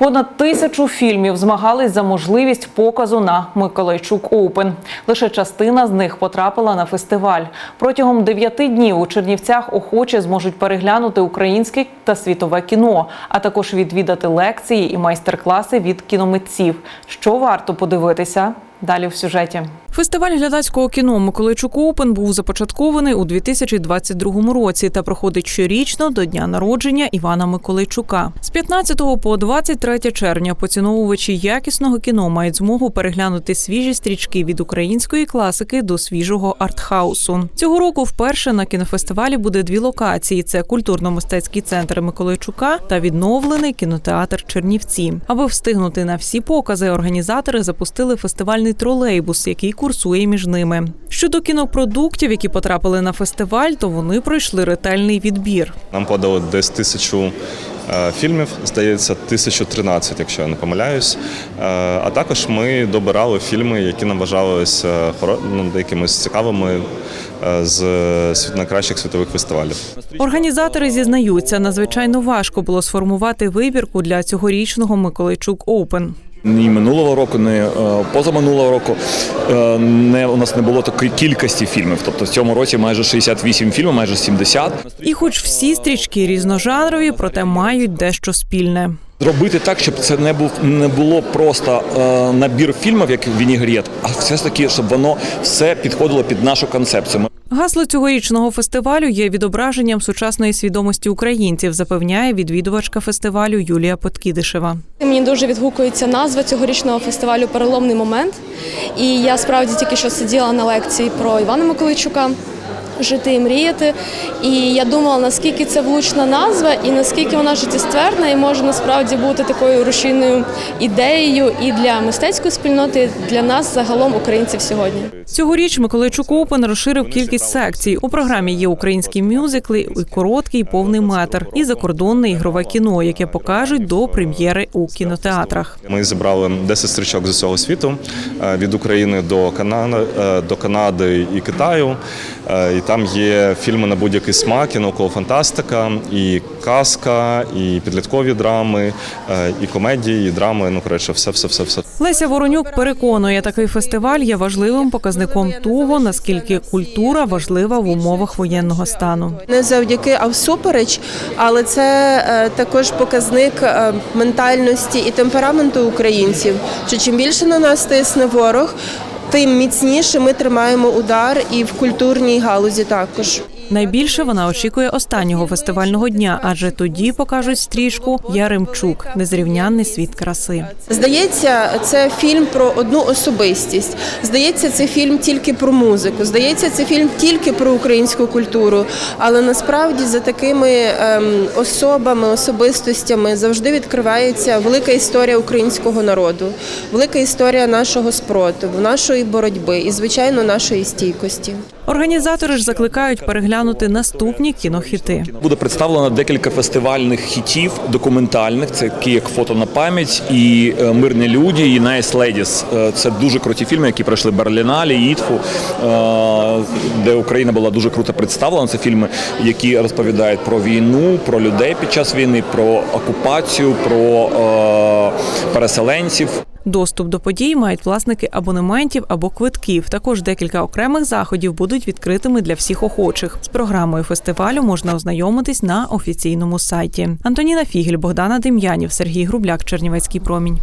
Понад тисячу фільмів змагались за можливість показу на Миколайчук Оупен. Лише частина з них потрапила на фестиваль. Протягом дев'яти днів у Чернівцях охочі зможуть переглянути українське та світове кіно, а також відвідати лекції і майстер-класи від кіномитців. Що варто подивитися? Далі в сюжеті. Фестиваль глядацького кіно Миколайчук Оупен був започаткований у 2022 році та проходить щорічно до дня народження Івана Миколайчука. З 15 по 23 червня поціновувачі якісного кіно мають змогу переглянути свіжі стрічки від української класики до свіжого артхаусу. Цього року вперше на кінофестивалі буде дві локації: це культурно-мистецький центр Миколайчука та відновлений кінотеатр Чернівці. Аби встигнути на всі покази, організатори запустили фестивальний тролейбус, який курсує між ними. Щодо кінопродуктів, які потрапили на фестиваль, то вони пройшли ретельний відбір. Нам подали десь тисячу е, фільмів, здається, 1013, якщо я не помиляюсь. Е, А також ми добирали фільми, які нам вважалися ну, якимись цікавими е, з найкращих світових фестивалів. Організатори зізнаються, надзвичайно важко було сформувати вибірку для цьогорічного Миколайчук Оупен. Ні минулого року, ні е, позаминулого року е, не у нас не було такої кількості фільмів. Тобто в цьому році майже 68 фільмів, майже 70. І, хоч всі стрічки різножанрові, проте мають дещо спільне. Зробити так, щоб це не був не було просто е, набір фільмів, як вінігрет, а все ж таки, щоб воно все підходило під нашу концепцію. Гасло цьогорічного фестивалю є відображенням сучасної свідомості українців, запевняє відвідувачка фестивалю Юлія Подкідишева. Мені дуже відгукується назва цьогорічного фестивалю Переломний момент. І я справді тільки що сиділа на лекції про Івана Миколайчука. Жити і мріяти. І я думала, наскільки це влучна назва, і наскільки вона життєстверна, і може насправді бути такою рушійною ідеєю і для мистецької спільноти, і для нас загалом українців сьогодні. Цьогоріч Миколайчук Оупен розширив кількість секцій. У програмі є українські мюзикли, і короткий повний метр, і закордонне ігрове кіно, яке покажуть до прем'єри у кінотеатрах. Ми зібрали 10 стрічок з усього світу е, від України до Канади, до Канади і Китаю. Е, І там є фільми на будь-який смак, і наукова фантастика, і казка, і підліткові драми, е, і комедії, і драми. Ну коротше, все, все, все, все. Леся Воронюк переконує, такий фестиваль є важливим показником того, наскільки культура важлива в умовах воєнного стану. не завдяки, а всупереч. Але це е, також показник е, ментальності і темпераменту українців. Що чим більше на нас тисне ворог, тим міцніше ми тримаємо удар і в культурній галузі також. Найбільше вона очікує останнього фестивального дня, адже тоді покажуть стрічку Яремчук незрівнянний світ краси. Здається, це фільм про одну особистість. Здається, це фільм тільки про музику. Здається, це фільм тільки про українську культуру. Але насправді за такими ем, особами, особистостями завжди відкривається велика історія українського народу, велика історія нашого спротиву, нашої боротьби і, звичайно, нашої стійкості. Організатори ж закликають переглянути наступні кінохіти. буде представлено декілька фестивальних хітів документальних. Це як фото на пам'ять і е, Мирні люди, і Nice. Е, Це дуже круті фільми, які пройшли Берліналі, Ітфу, е, де Україна була дуже круто представлена. Це фільми, які розповідають про війну, про людей під час війни, про окупацію, про е, переселенців. Доступ до подій мають власники абонементів або квитків. Також декілька окремих заходів будуть відкритими для всіх охочих. З програмою фестивалю можна ознайомитись на офіційному сайті. Антоніна Фігель, Богдана Дем'янів, Сергій Грубляк, Чернівецький промінь.